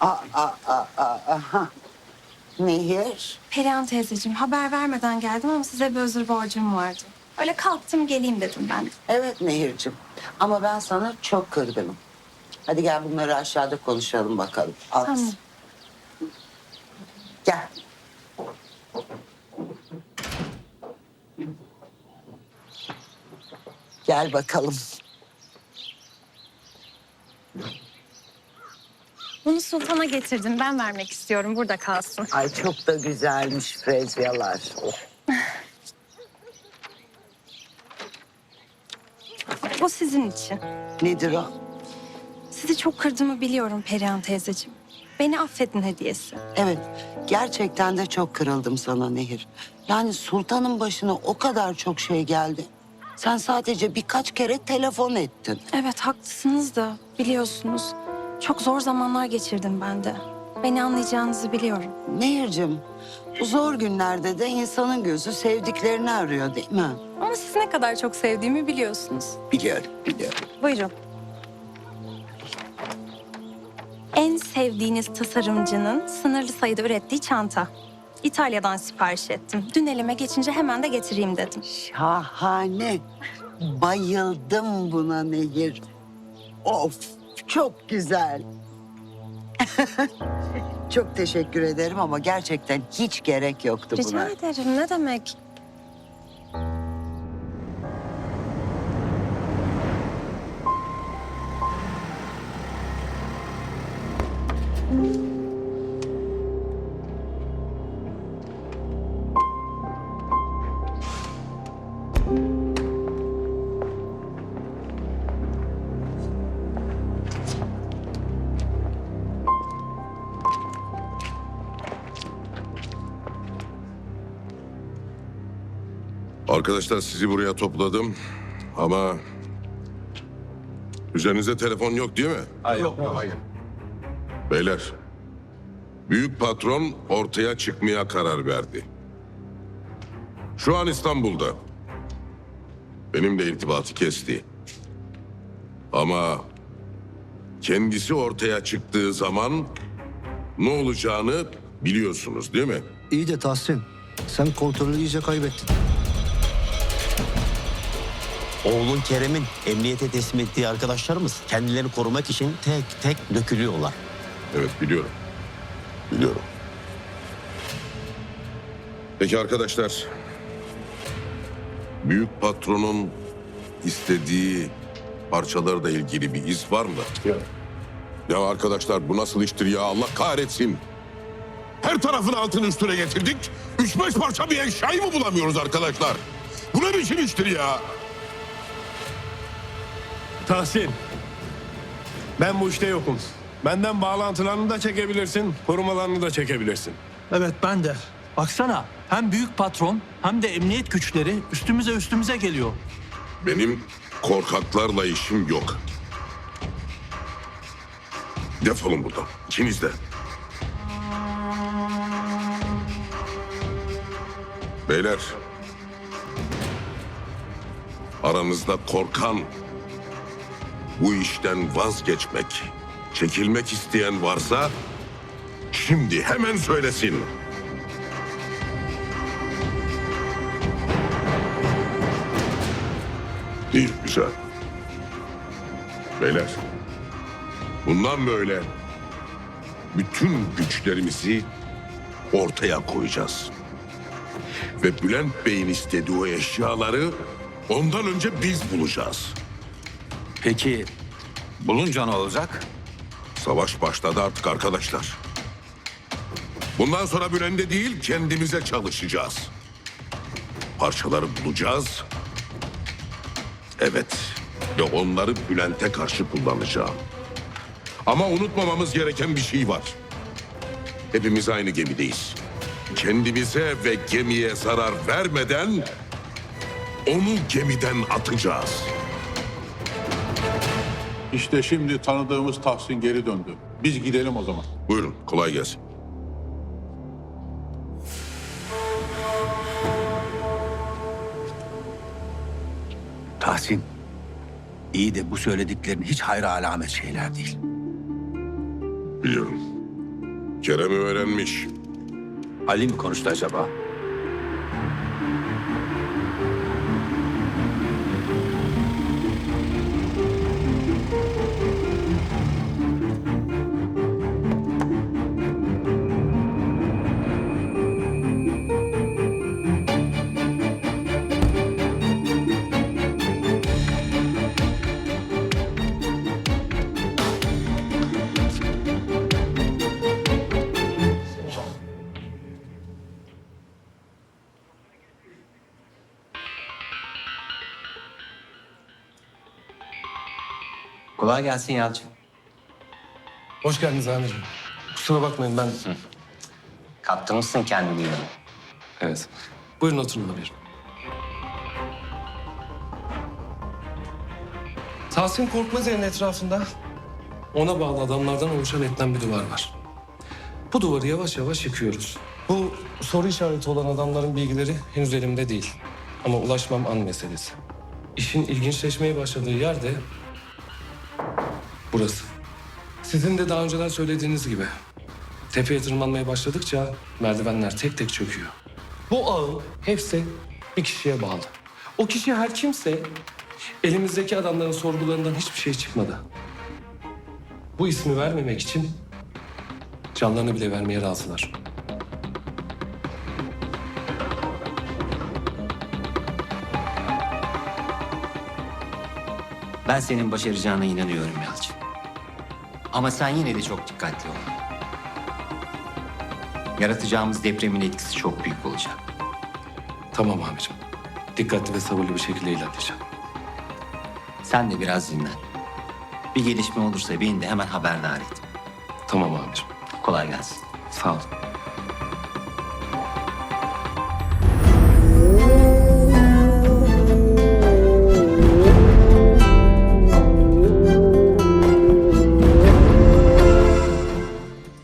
Aa, aa, aa, aa, aha. Nehir. Perihan teyzeciğim haber vermeden geldim ama size bir özür borcum vardı. Öyle kalktım geleyim dedim ben. de. Evet Nehir'cim. Ama ben sana çok kırgınım. Hadi gel bunları aşağıda konuşalım bakalım. Al. Tamam. Gel. Gel bakalım. Sultana getirdim. Ben vermek istiyorum. Burada kalsın. Ay çok da güzelmiş frezyalar. Oh. Bu sizin için. Nedir o? Sizi çok kırdığımı biliyorum Perihan teyzeciğim. Beni affedin hediyesi. Evet, gerçekten de çok kırıldım sana Nehir. Yani sultanın başına o kadar çok şey geldi. Sen sadece birkaç kere telefon ettin. Evet haklısınız da biliyorsunuz. Çok zor zamanlar geçirdim ben de. Beni anlayacağınızı biliyorum. Nehir'cim, bu zor günlerde de insanın gözü sevdiklerini arıyor değil mi? Ama siz ne kadar çok sevdiğimi biliyorsunuz. Biliyorum, biliyorum. Buyurun. En sevdiğiniz tasarımcının sınırlı sayıda ürettiği çanta. İtalya'dan sipariş ettim. Dün elime geçince hemen de getireyim dedim. Şahane. Bayıldım buna Nehir. Of, çok güzel. çok teşekkür ederim ama gerçekten hiç gerek yoktu Rica buna. ederim. Ne demek? Arkadaşlar sizi buraya topladım ama üzerinizde telefon yok değil mi? Hayır. Yok, hayır. Beyler, büyük patron ortaya çıkmaya karar verdi. Şu an İstanbul'da. Benimle irtibatı kesti. Ama kendisi ortaya çıktığı zaman ne olacağını biliyorsunuz değil mi? İyi de Tahsin, sen kontrolü iyice kaybettin. Oğlun Kerem'in emniyete teslim ettiği arkadaşlarımız kendilerini korumak için tek tek dökülüyorlar. Evet biliyorum. Biliyorum. Peki arkadaşlar. Büyük patronun istediği parçalarla ilgili bir iz var mı? Ya arkadaşlar bu nasıl iştir ya Allah kahretsin. Her tarafın altını üstüne getirdik. Üç beş parça bir eşyayı mı bulamıyoruz arkadaşlar? Bu ne biçim iştir ya? Tahsin. Ben bu işte yokum. Benden bağlantılarını da çekebilirsin, korumalarını da çekebilirsin. Evet ben de. Baksana hem büyük patron hem de emniyet güçleri üstümüze üstümüze geliyor. Benim korkaklarla işim yok. Defolun buradan. İkiniz de. Beyler. Aranızda korkan, bu işten vazgeçmek, çekilmek isteyen varsa şimdi hemen söylesin. Değil, güzel. Beyler, bundan böyle bütün güçlerimizi ortaya koyacağız. Ve Bülent Bey'in istediği o eşyaları ondan önce biz bulacağız. Peki bulunca ne olacak? Savaş başladı artık arkadaşlar. Bundan sonra Bülent'e değil kendimize çalışacağız. Parçaları bulacağız. Evet. Ve onları Bülent'e karşı kullanacağım. Ama unutmamamız gereken bir şey var. Hepimiz aynı gemideyiz. Kendimize ve gemiye zarar vermeden onu gemiden atacağız. İşte şimdi tanıdığımız Tahsin geri döndü. Biz gidelim o zaman. Buyurun kolay gelsin. Tahsin. İyi de bu söylediklerin hiç hayra alamet şeyler değil. Biliyorum. Kerem'i öğrenmiş. Ali mi konuştu acaba? Kolay gelsin Yalçın. Hoş geldiniz amirim. Kusura bakmayın ben... Kaptırmışsın kendini yine. Evet. Buyurun oturun amirim. Tahsin Korkmazer'in etrafında ona bağlı adamlardan oluşan etlem bir duvar var. Bu duvarı yavaş yavaş yıkıyoruz. Bu soru işareti olan adamların bilgileri henüz elimde değil. Ama ulaşmam an meselesi. İşin ilginçleşmeye başladığı yer de burası. Sizin de daha önceden söylediğiniz gibi tepeye tırmanmaya başladıkça merdivenler tek tek çöküyor. Bu ağın hepsi bir kişiye bağlı. O kişi her kimse elimizdeki adamların sorgularından hiçbir şey çıkmadı. Bu ismi vermemek için canlarını bile vermeye razılar. Ben senin başaracağına inanıyorum Yalçın. Ama sen yine de çok dikkatli ol. Yaratacağımız depremin etkisi çok büyük olacak. Tamam amirim. Dikkatli ve sabırlı bir şekilde ilerleyeceğim. Sen de biraz dinlen. Bir gelişme olursa beni de hemen haberdar et. Tamam amirim. Kolay gelsin. Sağ olun.